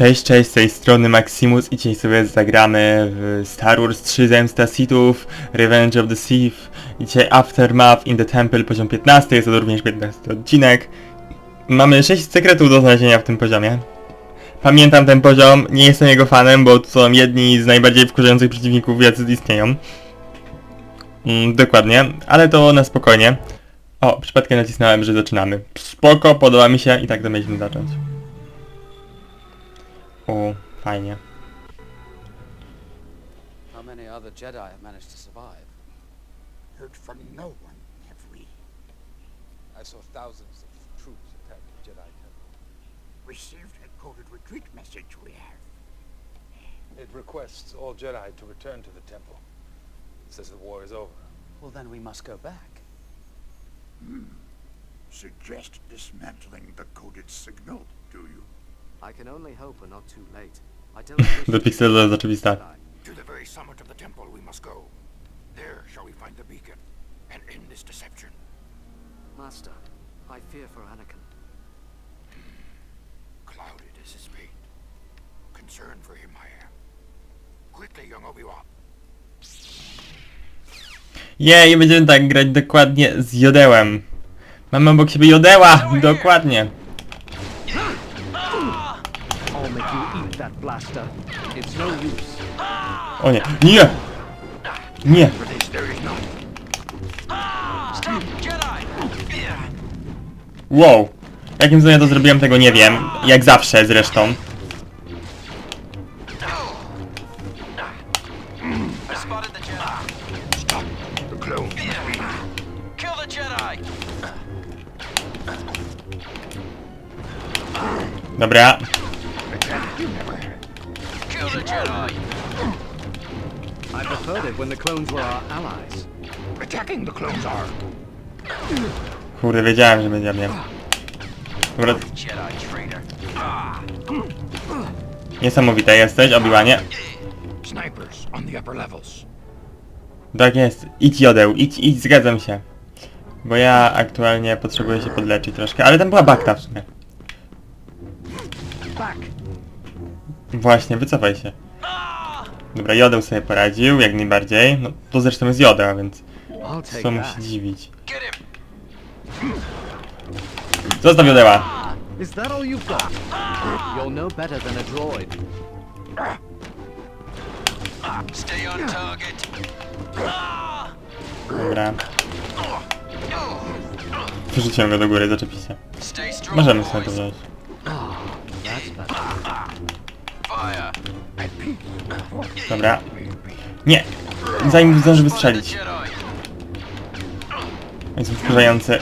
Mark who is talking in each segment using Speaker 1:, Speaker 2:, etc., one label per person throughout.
Speaker 1: Cześć, cześć, z tej strony Maximus i dzisiaj sobie zagramy w Star Wars 3 Zemsta Sithów, Revenge of the Sith i dzisiaj Aftermath in the Temple poziom 15, jest to również 15 odcinek. Mamy 6 sekretów do znalezienia w tym poziomie. Pamiętam ten poziom, nie jestem jego fanem, bo to są jedni z najbardziej wkurzających przeciwników, jacy istnieją. Mm, dokładnie, ale to na spokojnie. O, przypadkiem nacisnąłem, że zaczynamy. Spoko, podoba mi się i tak to mieliśmy zacząć. O, fajnie.
Speaker 2: How many other Jedi have managed to survive?
Speaker 3: Heard from no one, have we?
Speaker 2: I saw thousands of troops attack the Jedi Temple.
Speaker 3: Received a coded retreat message we have.
Speaker 4: It requests all Jedi to return to the temple. It says the war is over.
Speaker 2: Well, then we must go back. Hmm.
Speaker 3: Suggest dismantling the coded signal, do you?
Speaker 5: I can only hope we're not too late. I don't wish
Speaker 1: Do
Speaker 5: to
Speaker 1: Pixela jest oczywista.
Speaker 3: To the very summit of the temple we must go. There shall we find the beacon and end this deception.
Speaker 5: Master, I fear for Anakin.
Speaker 3: Clouded is his fate. Concerned for him I am. Quickly, young Obi-Wan.
Speaker 1: Jej, będziemy tak grać dokładnie z jodełem. Mamy obok siebie jodeła! Dokładnie.
Speaker 6: I'll make you eat that blaster. It's no use.
Speaker 1: O nie, nie! Nie! Wow! Jakim cudem ja to zrobiłem, tego nie wiem. Jak zawsze zresztą. Dobra.
Speaker 7: The Jedi!
Speaker 6: I preferred it when the clones were our allies.
Speaker 3: Attacking the clones are.
Speaker 1: Kurde, wiedziałem, że będzie mnie. Dobra,
Speaker 7: Jedi traitor.
Speaker 1: niesamowite jesteś, Obi-Wanie.
Speaker 3: Snipers on the upper levels.
Speaker 1: Tak jest. Idź jodeł, idź, idź, zgadzam się. Bo ja aktualnie potrzebuję się podleczyć troszkę, ale tam była bakta w sumie. Właśnie, wycofaj się. Dobra, jodeł sobie poradził, jak najbardziej. No, to zresztą jest jodeł, więc co mu się dziwić. Zostaw jodeła!
Speaker 6: Is that all you've got? You're no better than a droid.
Speaker 7: Stay on target.
Speaker 1: Dobra. Wyrzuciłem go do góry, zaczepi się. Możemy sobie to wziąć. Dobra. Nie! Zanim zdąży wystrzelić. Jest wkurzający.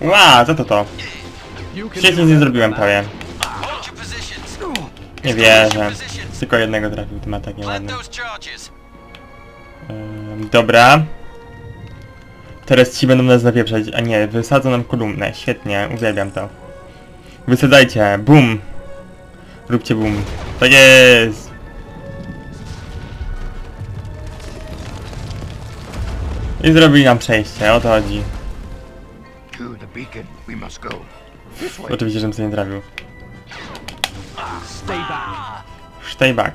Speaker 1: Ła, co to to? Wcześniej
Speaker 6: do
Speaker 1: nie zrobiłem prawie. Nie wierzę. Tylko jednego trafił tym atakiem ładnym. Ym, dobra. Teraz ci będą nas napieprzać. A nie, wysadzą nam kolumnę. Świetnie, uwielbiam to. Wysadzajcie, bum! Róbcie bum. Tak jest! I zrobili nam przejście, o to chodzi. Oczywiście, żebym sobie nie trafił.
Speaker 6: Stay back.
Speaker 1: Stay back.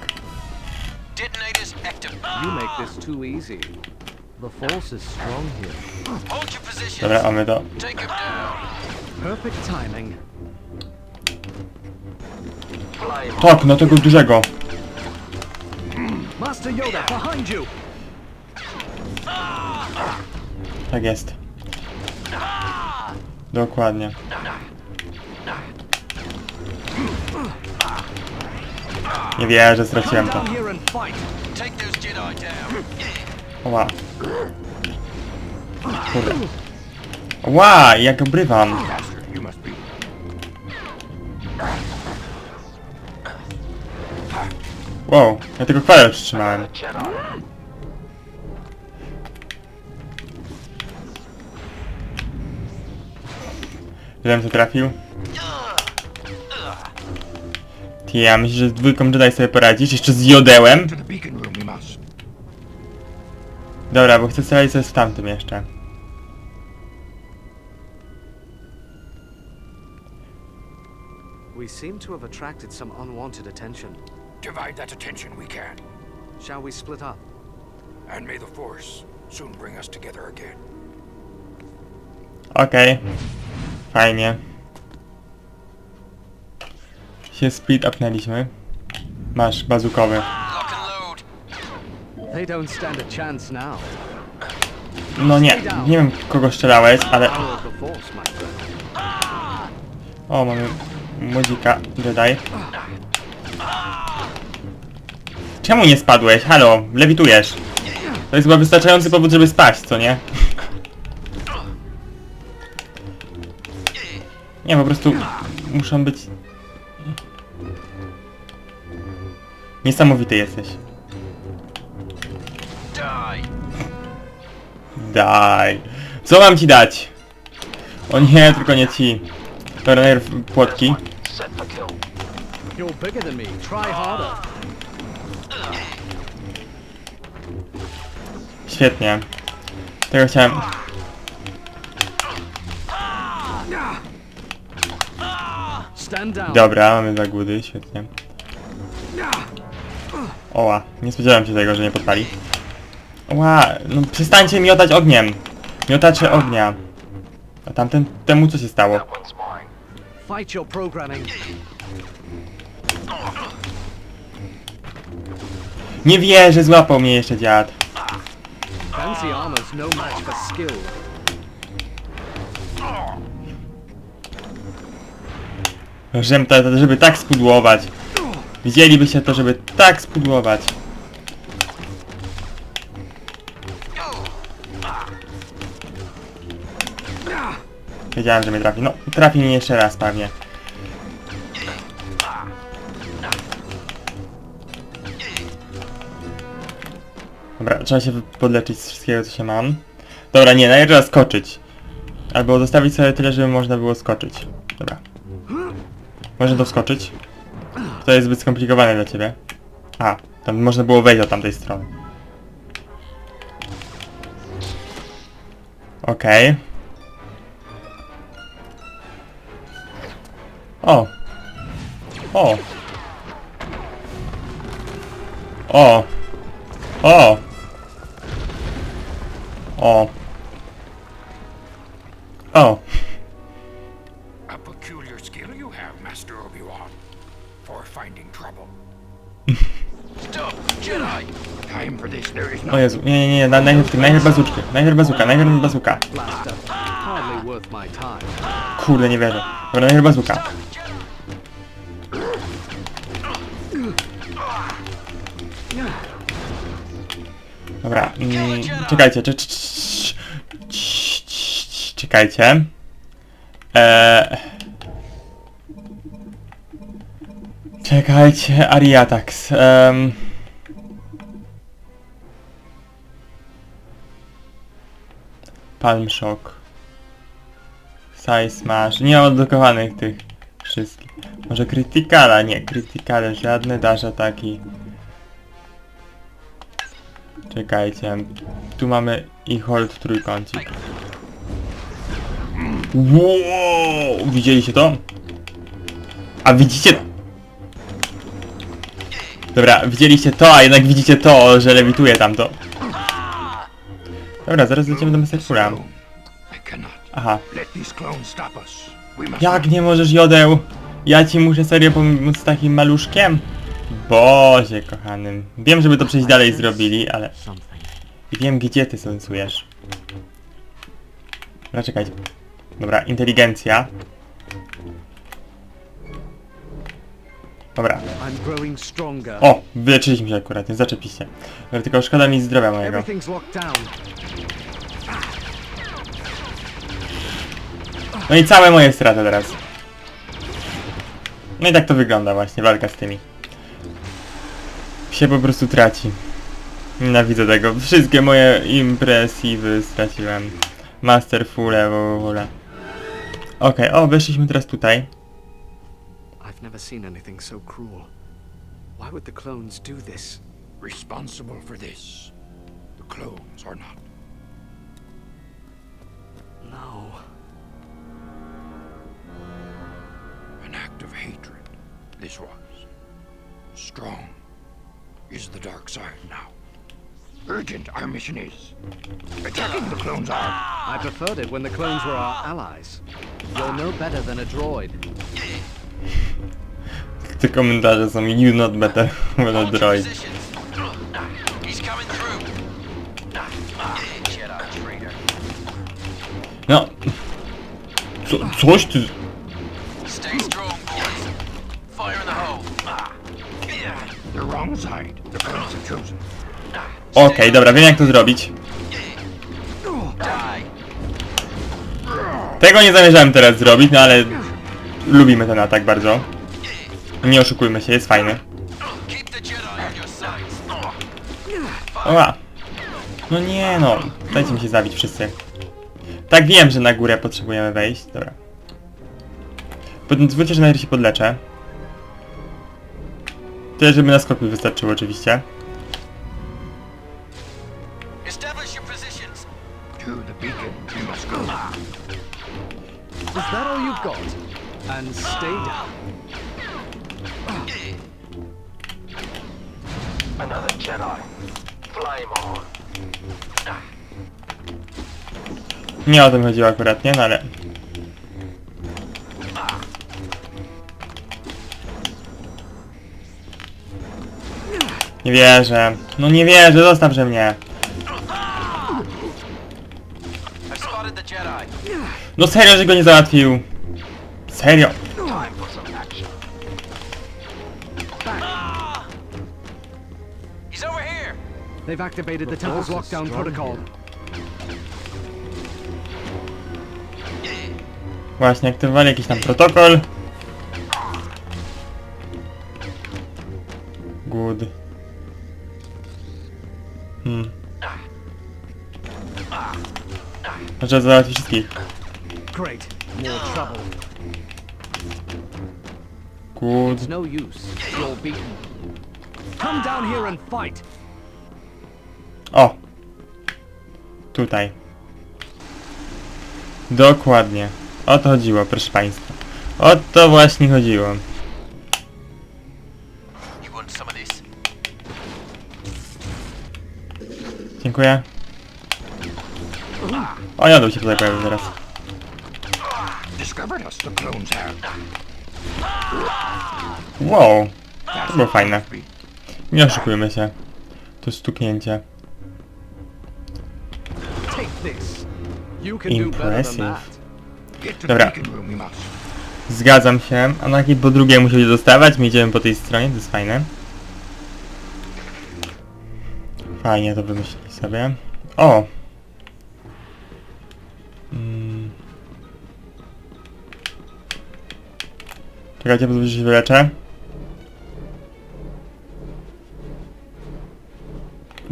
Speaker 7: Detonators active.
Speaker 6: You make this too easy. The Force is strong here.
Speaker 7: Hold your.
Speaker 1: Dobra, mamy to.
Speaker 7: Take him down.
Speaker 6: Perfect timing.
Speaker 1: Tak, na tego dużego.
Speaker 6: Master Yoda, behind you!
Speaker 1: Tak jest. Dokładnie. Nie wierzę, straciłem to.
Speaker 6: Down here and fight.
Speaker 7: Take those Jedi down.
Speaker 1: Ła. Kurde. Ła, jak obrywam. Wow, ja tylko chwalę przytrzymałem. Żebym to trafił? Ty, ja myślę, że z dwójką Jedi sobie poradzisz, jeszcze z jodełem? Dobra, bo chcę strzelać co jest w tamtym jeszcze.
Speaker 5: We seem to have attracted some unwanted attention.
Speaker 3: Divide that attention we can,
Speaker 5: Shall we split up?
Speaker 3: and may the Force soon bring us together again.
Speaker 1: Okej. Fajnie. Się split upnęliśmy. Masz, bazukowy.
Speaker 5: They don't stand a chance now.
Speaker 1: No nie, nie wiem kogo strzelałeś, ale... O, mamy młodzika, Jedi. Czemu nie spadłeś? Halo, lewitujesz. To jest chyba wystarczający powód, żeby spaść, co nie? Nie, po prostu muszą być... Niesamowity jesteś. Daj. Co mam ci dać? O nie, tylko nie ci. Dobra, płotki.
Speaker 5: You're bigger than me. Try harder.
Speaker 1: Świetnie. Tego chciałem... Dobra, mamy zagłudy, świetnie. Oła, nie spodziewałem się tego, że nie podpali. Oła, no przestańcie miotać ogniem. Miotacze ognia. A tamten, temu co się stało?
Speaker 5: Fight your programming.
Speaker 1: Nie wierzę, złapał mnie jeszcze dziad.
Speaker 5: Fancy armor's no match for skill.
Speaker 1: Żem to, żeby tak spudłować. Widzielibyście to, żeby tak spudłować. Wiedziałem, że mnie trafi. No, trafi mnie jeszcze raz pewnie. Dobra, trzeba się podleczyć z wszystkiego, co się mam. Dobra, nie, najpierw trzeba skoczyć. Albo zostawić sobie tyle, żeby można było skoczyć. Dobra. Można to wskoczyć? To jest zbyt skomplikowane dla ciebie. A, tam można było wejść od tamtej strony. Okej. O! O! O! O! O! O!
Speaker 3: A peculiar skill you have, Master Obi-Wan, for finding trouble.
Speaker 7: Stop, Jedi.
Speaker 3: Time for this there is
Speaker 1: O
Speaker 3: no...
Speaker 1: Jezu, nie, nie, nie, na- najpierw, najpierw bazuczkę, najpierw bazuka, najpierw bazuka.
Speaker 5: Blaster. Hardly worth my time.
Speaker 1: Kurde, nie wierzę. Dobra, najpierw bazuka. Dobra, czekajcie, cz- cz- cz- cz- cz- czekajcie. Eee... Czekajcie, Ariatax. Palm Shock. Size Smash. Nie odblokowanych tych wszystkich. Może Criticala? Nie, Criticale żadne, dasz ataki. Czekajcie. Tu mamy i hold trójkącik. Wow! Widzieliście to? A widzicie... Dobra, widzieliście to, a jednak widzicie to, że lewituje tamto. Dobra, zaraz lecimy do
Speaker 3: cannot
Speaker 1: Aha. Jak nie możesz, Jodeł? Ja ci muszę serio pomóc z takim maluszkiem? Boże, kochanym. Wiem, żeby to przejść dalej zrobili, ale... I wiem, gdzie ty sensujesz. Dobra, czekajcie. Dobra, inteligencja. Dobra. O, wyleczyliśmy się akurat, nie zaczepiście. Dobra, tylko szkoda mi zdrowia mojego. No i całe moje straty teraz. No i tak to wygląda właśnie, walka z tymi. Się po prostu traci. Nienawidzę tego. Wszystkie moje impresywy straciłem. Masterfule w ogóle. Okej, o, weszliśmy teraz tutaj.
Speaker 5: I've never seen anything so cruel. Why would the clones do this?
Speaker 3: responsible for this. The clones are not.
Speaker 5: No.
Speaker 3: An act of hatred. this was. Strong is the dark side now. Urgent our mission is. Attacking the clones are.
Speaker 5: I preferred it when the clones were our allies. You're no better than a droid.
Speaker 1: Te komentarze są you not better than a droid.
Speaker 7: He's coming through. Jedi.
Speaker 1: No. Co, coś ty... Okej, dobra, wiem jak to zrobić. Tego nie zamierzałem teraz zrobić, no ale... Lubimy ten atak bardzo. Nie oszukujmy się, jest fajny. Oła. No nie no, dajcie mi się zabić wszyscy. Tak wiem, że na górę potrzebujemy wejść, dobra. Pozwólcie, że najpierw się podleczę. Tyle, żeby na skok mi wystarczyło oczywiście.
Speaker 5: Is that all you've got? And stay down.
Speaker 7: Another Jedi. Flame on.
Speaker 1: Nie o tym chodziło akurat, nie? No ale... Nie wierzę. No nie wierzę, zostawże mnie. No serio, że go nie załatwił. Serio.
Speaker 7: He's over here.
Speaker 5: They've activated the temple's lockdown protocol.
Speaker 1: Właśnie, aktywowali jakiś tam protokol. Good. Hmm. Może załatwić wszystkich.
Speaker 5: Great. More trouble.
Speaker 1: Good.
Speaker 5: It's no use. You're beaten. Come down here and fight.
Speaker 1: O! Tutaj. Dokładnie. O to chodziło, proszę państwa. O to właśnie chodziło. Dziękuję. O, jadł się tutaj pojawił teraz.
Speaker 3: Discovered us the clones have.
Speaker 1: Wow, to było fajne. Nie oszukujmy się. To stuknięcie. Impressive. Dobra. Zgadzam się. A na jakiej po drugiej musi dostawać? My idziemy po tej stronie, to jest fajne. Fajnie to wymyślili sobie. O! Czekajcie, pozwólcie, że się wyleczę.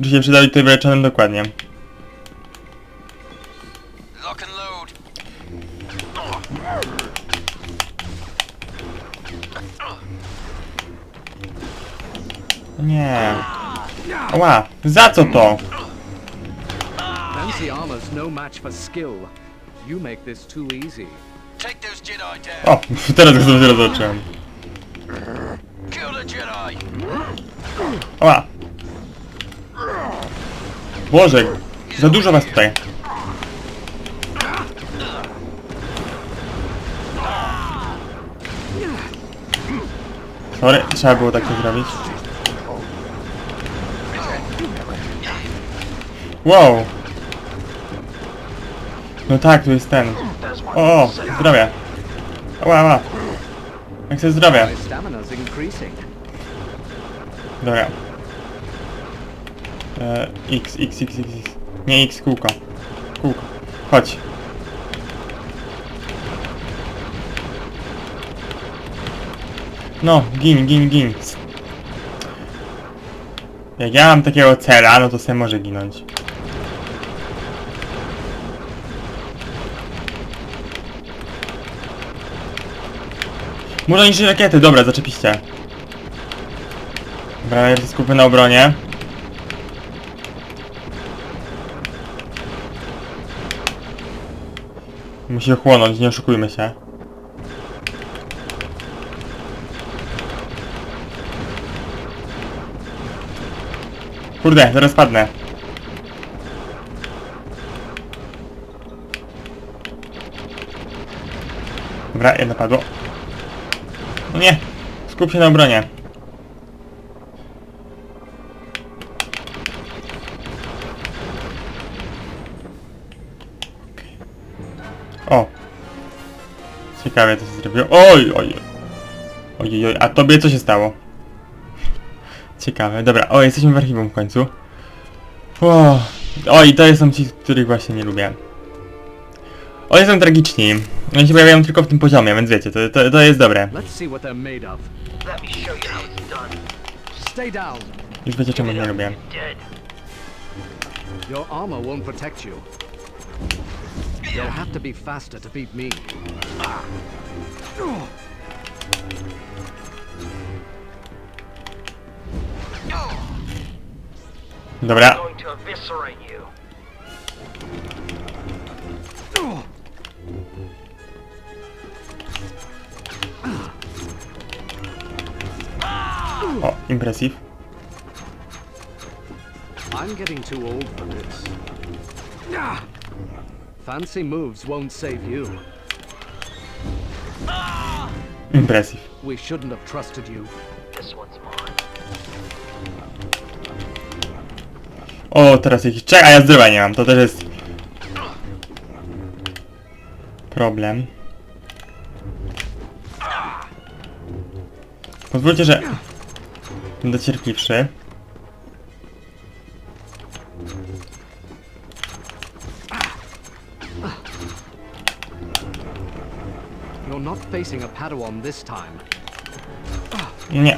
Speaker 1: Czy się przydali tutaj wyleczonym dokładnie. Nie. Ła, za co to?
Speaker 5: Fancy armor's no match for skill. You make this too easy.
Speaker 1: O, teraz go sobie zobaczyłem.
Speaker 7: Kill the Jedi.
Speaker 1: Ła. Boże, za dużo was tutaj. Sorry, trzeba było tak to zrobić. Wow. No tak, tu jest ten. O, o zdrowie. Ała, ała. Jak chcę zdrowie. Dobra. E, X, X, X, X, X. Nie X, kółko. Kółko. Chodź. No, gin, gin, gin. Jak ja mam takiego cela, no to sobie może ginąć. Można niszczyć rakiety, dobra, zaczepiście. Dobra, ja się skupię na obronie. Musi chłonąć, nie oszukujmy się. Kurde, zaraz padnę. Dobra, jedno padło. No nie, skup się na obronie. O! Ciekawe co się zrobiło. Oj, oj, oj, oj, a tobie co się stało? Ciekawe, dobra, o, jesteśmy w archiwum w końcu. O, oj, to są ci, których właśnie nie lubię. Oni są tragiczni. Oni się pojawiają tylko w tym poziomie, więc wiecie, to, to, to jest dobre.
Speaker 5: Let's see what they're made of.
Speaker 7: Let me show you how it's done.
Speaker 5: Stay down.
Speaker 1: Już wiecie czemu nie lubię.
Speaker 5: Your armor won't protect you. You'll have to be faster to beat me.
Speaker 1: Dobra,
Speaker 7: I'm going to eviscerate you.
Speaker 1: O, impresiv.
Speaker 5: I'm getting too old for this. Fancy moves won't save you.
Speaker 1: Impresiv.
Speaker 5: We shouldn't have trusted you.
Speaker 7: This one's mine.
Speaker 1: O, teraz jakiś... Czekaj, ja zdrowia nie mam, to też jest... Problem. Pozwólcie, że... Będę cierpliwszy.
Speaker 5: You're not facing a Padawan this time.
Speaker 1: Nie.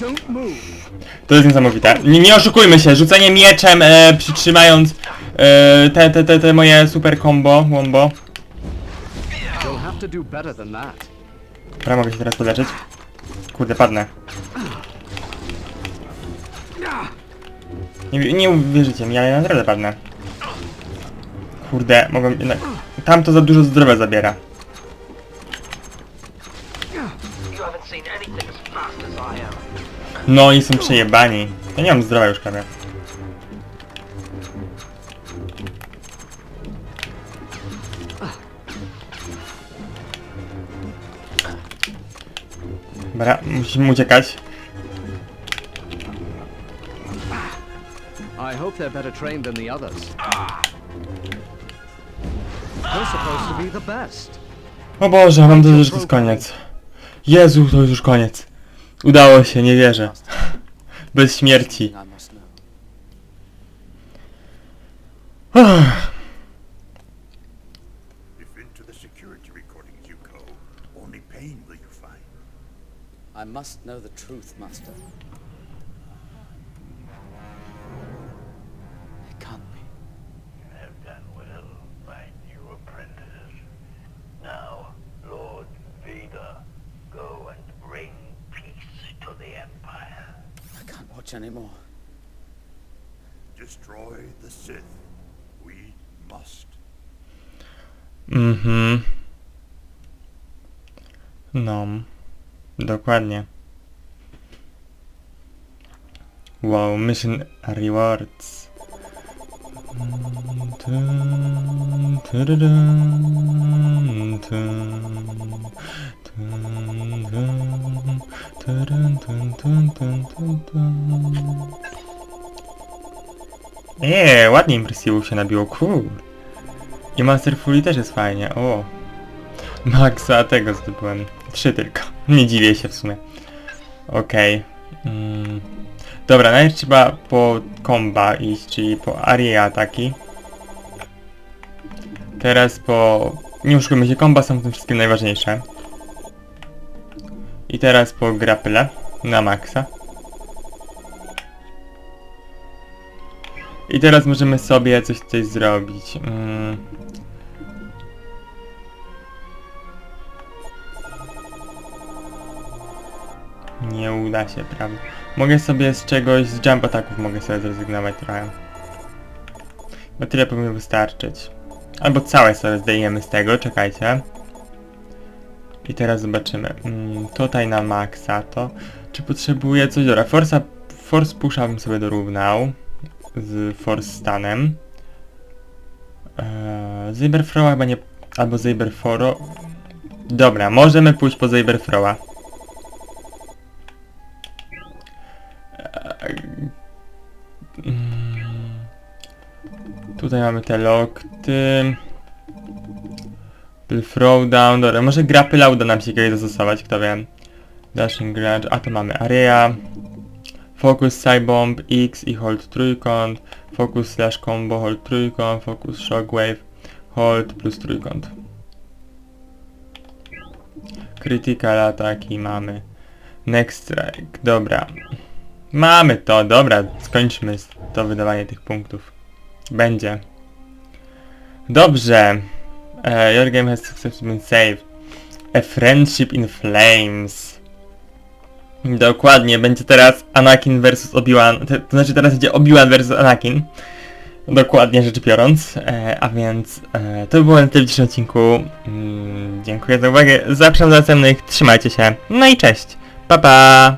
Speaker 5: Don't move.
Speaker 1: To jest niesamowite. Nie, nie oszukujmy się, rzucenie mieczem, e, przytrzymając e, te, te, te, te moje super combo, wombo.
Speaker 5: You'll have to do better than that.
Speaker 1: Dobra, mogę się teraz poleczyć. Kurde, padnę. Nie, nie uwierzycie mi, ale ja naprawdę padnę. Kurde, mogę jednak... Tam to za dużo zdrowia zabiera. No i są przejebani. Ja nie mam zdrowia już prawie. Dobra, musimy uciekać.
Speaker 5: I hope they're better trained than the others. They're supposed to be the best.
Speaker 1: O Boże, mam nadzieję, że to jest koniec. Jezu, to już koniec. Udało się, nie wierzę. Bez śmierci. Uff.
Speaker 8: Must know the truth, Master. It can't be.
Speaker 3: You have done well, my new apprentice. Now, Lord Vader, go and bring peace to the Empire.
Speaker 8: I can't watch anymore.
Speaker 3: Destroy the Sith. We must.
Speaker 1: Mhm. No. Dokładnie. Wow, mission rewards. Eee, ładnie impresywów się nabiło, cool. I Master Fully też jest fajnie, o. Maxa tego zdobyłem. Trzy tylko. Nie dziwię się w sumie. Okej. Mm. Dobra, najpierw trzeba po komba iść, czyli po area ataki. Teraz po... Nie oszukujmy się, komba są w tym wszystkim najważniejsze. I teraz po grapple na maksa. I teraz możemy sobie coś coś zrobić. Mm. Nie uda się, prawda? Mogę sobie z czegoś, z jump ataków mogę sobie zrezygnować trochę. Bo tyle powinno wystarczyć. Albo całe sobie zdejmiemy z tego, czekajcie. I teraz zobaczymy. Mm, tutaj na maksa to... Czy potrzebuję coś? Dobra, Force'a, Force Pusha bym sobie dorównał z Force Stanem. Eee, chyba nie... albo Zyberforo. Dobra, możemy pójść po Zyberfroa. Tutaj mamy te lokty. Throwdown, dobra, może grapple uda nam się kiedyś zastosować, kto wie. Dashing Grudge, a to mamy Area. Focus Cybomb, X i hold trójkąt. Focus slash combo, hold trójkąt. Focus Shockwave, hold plus trójkąt. Critical ataki mamy. Next strike, dobra. Mamy to, dobra, skończmy to wydawanie tych punktów. Będzie. Dobrze. Uh, your game has successfully been saved. A friendship in flames. Dokładnie, będzie teraz Anakin versus Obi-Wan. To, znaczy teraz będzie Obi-Wan versus Anakin. Dokładnie rzecz biorąc. E, a więc e, to by było na w dzisiejszym odcinku. Mm, dziękuję za uwagę. Zapraszam do następnych. Trzymajcie się. No i cześć. Pa pa.